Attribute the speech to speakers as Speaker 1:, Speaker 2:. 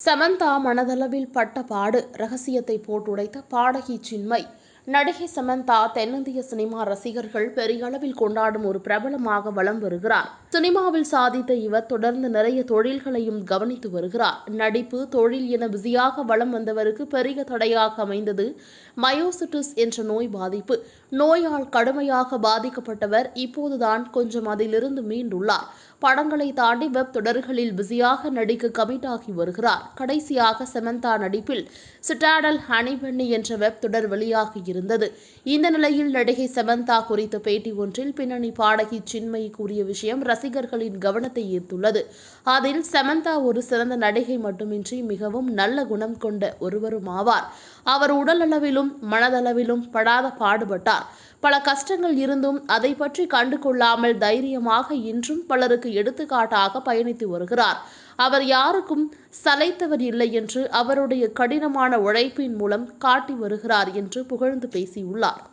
Speaker 1: சமந்தா மனதளவில் பட்ட பாடு ரகசியத்தை போட்டுடைத்த பாடகி சின்மை நடிகை சமந்தா தென்னிந்திய சினிமா ரசிகர்கள் பெரிய அளவில் கொண்டாடும் ஒரு பிரபலமாக வலம் வருகிறார். சினிமாவில் சாதித்த இவர் தொடர்ந்து நிறைய தொழில்களையும் கவனித்து வருகிறார். நடிப்பு தொழில் என பிஸியாக வலம் வந்தவருக்கு பெரிய தடையாக அமைந்தது மயோசிட்டிஸ் என்ற நோய் பாதிப்பு. நோயால் கடுமையாக பாதிக்கப்பட்டவர் இப்போதுதான் கொஞ்சம் அதிலிருந்து மீண்டுள்ளார். படங்களை தாண்டி வெப் தொடர்களில் பிஸியாக நடிக்க கமிட் ஆகி வருகிறார். கடைசியாக செமந்தா நடிப்பில் சிட்டாடல் ஹனிபென்னி என்ற வெப் தொடர் வெளியாகி இருந்தது. இந்த நிலையில் நடிகை செமந்தா குறித்த பேட்டி ஒன்றில் பின்னணி பாடகி சின்மயி கூறிய விஷயம் ரசிகர்களின் கவனத்தை ஈர்த்துள்ளது. அதில் சமந்தா ஒரு சிறந்த நடிகை மட்டுமின்றி மிகவும் நல்ல குணம் கொண்ட ஒருவரும் ஆவார் அவர் உடலளவிலும் மனதளவிலும் படாத பாடுபட்டார். பல கஷ்டங்கள் இருந்தும் அதை பற்றி கண்டு கொள்ளாமல் தைரியமாக இன்றும் பலருக்கு எடுத்துக்காட்டாக பயணித்து வருகிறார். அவர் யாருக்கும் சலைத்தவர் இல்லை என்று அவருடைய கடினமான உழைப்பின் மூலம் காட்டி வருகிறார் என்று புகழ்ந்து பேசியுள்ளார்.